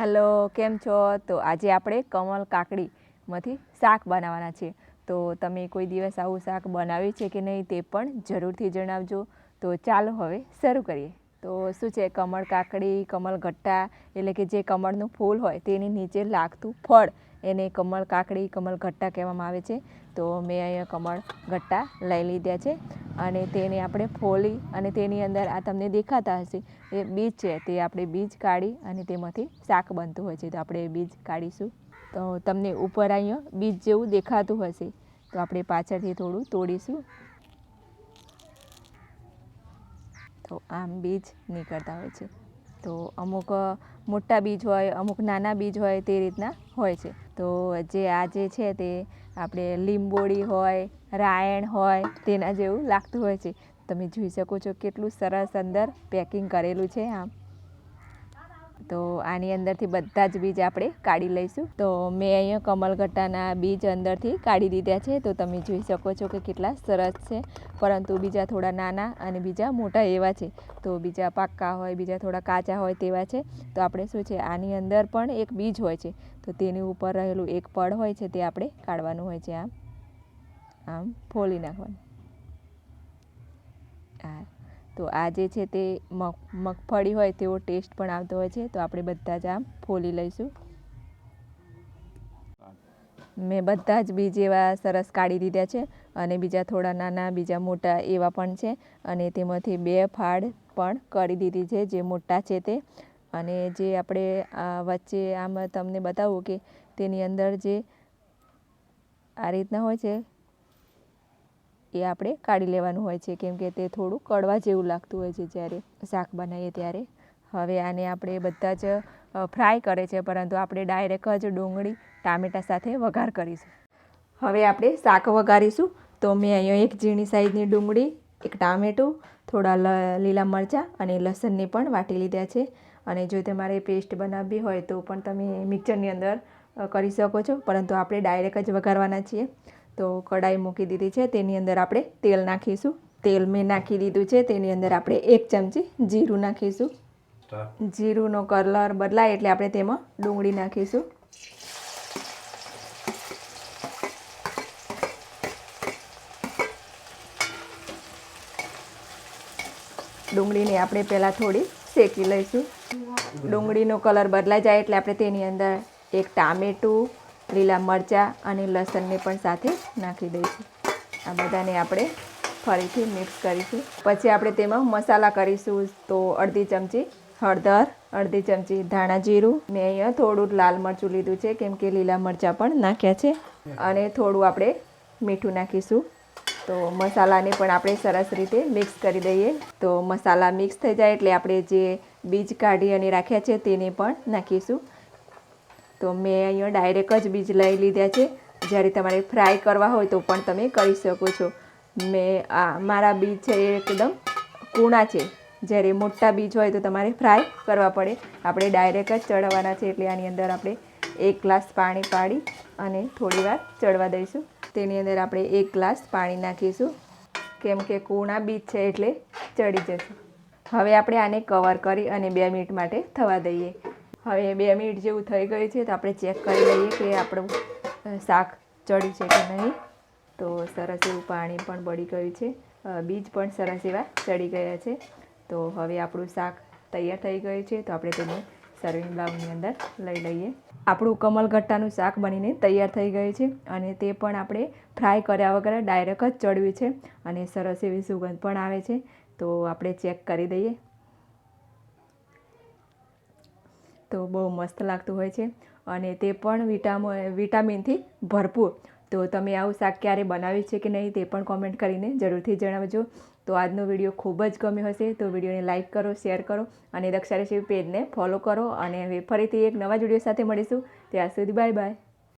Hello, કેમ છો? તો આજે આપણે કમલ કાકડીમાંથી શાક બનાવવાના છે તો તમે કોઈ દિવસ આવું શાક બનાવ્યું છે કે નહીં તે પણ જરૂરથી જણાવજો. તો ચાલો હવે શરૂ કરીએ. તો શું છે, કમળ કાકડી, કમળ ગટ્ટા, એટલે કે જે કમળનું ફૂલ હોય તેની નીચે લાગતું ફળ, એને કમળ કાકડી, કમળ ગટ્ટા કહેવામાં આવે છે. તો મેં અહીંયા કમળ ગટ્ટા લઈ લીધા છે અને તેને આપણે ફોલી અને તેની અંદર આ તમને દેખાતા હશે, એ બીજ છે તે આપણે બીજ કાઢી અને તેમાંથી શાક બનતું હોય છે. તો આપણે બીજ કાઢીશું. તો તમને ઉપર અહીંયા બીજ જેવું દેખાતું હશે. તો આપણે પાછળથી થોડું તોડીશું. તો આમ બીજ નીકળતા હોય છે. તો અમુક મોટા બીજ હોય, અમુક નાના બીજ હોય તે રીતના હોય છે. તો જે આ જે છે તે આપણે લીંબોળી હોય, રાયણ હોય, તેના જેવું લાગતું હોય છે. તમે જોઈ શકો છો કેટલું સરસ અંદર પેકિંગ કરેલું છે આમ. તો આની અંદરથી બધા જ બીજ આપણે કાઢી લઈશું. તો મેં અહીંયા કમલગટ્ટાના બીજ અંદરથી કાઢી દીધા છે. તો તમે જોઈ શકો છો કે કેટલા સરસ છે. પરંતુ બીજા થોડા નાના અને બીજા મોટા એવા છે. તો બીજા પાક્કા હોય, બીજા થોડા કાચા હોય તેવા છે. તો આપણે શું છે, આની અંદર પણ એક બીજ હોય છે. તો તેની ઉપર રહેલું એક પડ હોય છે તે આપણે કાઢવાનું હોય છે. આમ આમ ફોલી નાખવાનું. હા તો આ જે છે તે મગ, મગફળી હોય તેવો ટેસ્ટ પણ આવતો હોય છે. તો આપણે બધા જ આમ ફોલી લઈશું. મેં બધા જ બીજ એવા સરસ કાઢી દીધા છે અને બીજા થોડા નાના, બીજા મોટા એવા પણ છે. અને તેમાંથી બે ફાળ પણ કરી દીધી છે, જે મોટા છે તે. અને જે આપણે વચ્ચે આમ તમને બતાવું કે તેની અંદર જે આ રીતના હોય છે એ આપણે કાઢી લેવાનું હોય છે. કેમ કે તે થોડું કડવા જેવું લાગતું હોય છે જ્યારે શાક બનાવીએ ત્યારે. હવે આને આપણે બધા જ ફ્રાય કરે છે, પરંતુ આપણે ડાયરેક્ટ જ ડુંગળી, ટામેટા સાથે વઘાર કરીશું. હવે આપણે શાક વઘારીશું. તો મેં અહીંયા એક ઝીણી સાઈઝની ડુંગળી, એક ટામેટું, થોડા લ- લીલા મરચાં અને લસણને પણ વાટી લીધા છે. અને જો તમારે પેસ્ટ બનાવવી હોય તો પણ તમે મિક્સરની અંદર કરી શકો છો. પરંતુ આપણે ડાયરેક્ટ જ વઘારવાના છીએ. તો કઢાઈ મૂકી દીધી છે. તેની અંદર આપણે તેલ નાખીશું. તેલ મેં નાખી દીધું છે. તેની અંદર આપણે એક ચમચી જીરું નાખીશું. જીરુંનો કલર બદલાય એટલે આપણે તેમાં ડુંગળી નાખીશું. ડુંગળીને આપણે પહેલાં થોડી શેકી લઈશું. ડુંગળીનો કલર બદલાઈ જાય એટલે આપણે તેની અંદર એક ટામેટું લીલા મરચાં અને લસણને પણ સાથે નાખી દઈશું. આ બધાને આપણે ફરીથી મિક્સ કરીશું. પછી આપણે તેમાં મસાલા કરીશું તો અડધી ચમચી હળદર, અડધી ચમચી ધાણા જીરું. મેં અહીંયા થોડું લાલ મરચું લીધું છે, કેમ કે લીલા મરચાં પણ નાખ્યા છે. અને થોડું આપણે મીઠું નાખીશું. તો મસાલાને પણ આપણે સરસ રીતે મિક્સ કરી દઈએ. તો મસાલા મિક્સ થઈ જાય એટલે આપણે જે બીજ કાઢી અને રાખ્યા છે તેને પણ નાખીશું. તો મેં અહીંયા ડાયરેક્ટ જ બીજ લઈ લીધા છે. જ્યારે તમારે ફ્રાય કરવા હોય તો પણ તમે કરી શકો છો. મેં આ મારા બીજ છે એકદમ કૂણા છે. જ્યારે મોટા બીજ હોય તો તમારે ફ્રાય કરવા પડે. આપણે ડાયરેક્ટ જ ચડવાના છે એટલે આની અંદર આપણે એક ગ્લાસ પાણી પાડી અને થોડી વાર ચડવા દઈશું. તેની અંદર આપણે એક ગ્લાસ પાણી નાખીશું. કેમ કે કૂણા બીજ છે એટલે ચડી જશે. હવે આપણે આને કવર કરી અને બે મિનિટ માટે થવા દઈએ. હવે બે મિનિટ જેવું થઈ ગયું છે તો આપણે ચેક કરી લઈએ કે આપણું શાક ચડ્યું છે કે નહીં. તો સરસ એવું પાણી પણ બળી ગયું છે. બીજ પણ સરસ એવા ચડી ગયા છે. તો હવે આપણું શાક તૈયાર થઈ ગયું છે તો આપણે તેને સર્વિંગ બાઉલની અંદર લઈ લઈએ. આપણું કમલગટ્ટાનું શાક બનીને તૈયાર થઈ ગયું છે અને તે પણ આપણે ફ્રાય કર્યા વગર ડાયરેક્ટ જ ચડ્યું છે અને સરસ એવી સુગંધ પણ આવે છે. તો આપણે ચેક કરી દઈએ. તો બહુ મસ્ત લાગતું હોય છે અને તે પણ વિટામો, વિટામિનથી ભરપૂર. તો તમે આવું શાક ક્યારે બનાવ્યું છે કે નહીં તે પણ કોમેન્ટ કરીને જરૂરથી જણાવજો. તો આજનો વીડિયો ખૂબ જ ગમ્યો હશે તો વિડીયોને લાઇક કરો, શેર કરો અને દક્ષા રેસીપી પેજને ફોલો કરો અને હવે ફરીથી એક નવા જ વીડિયો સાથે મળીશું. ત્યાં સુધી બાય બાય.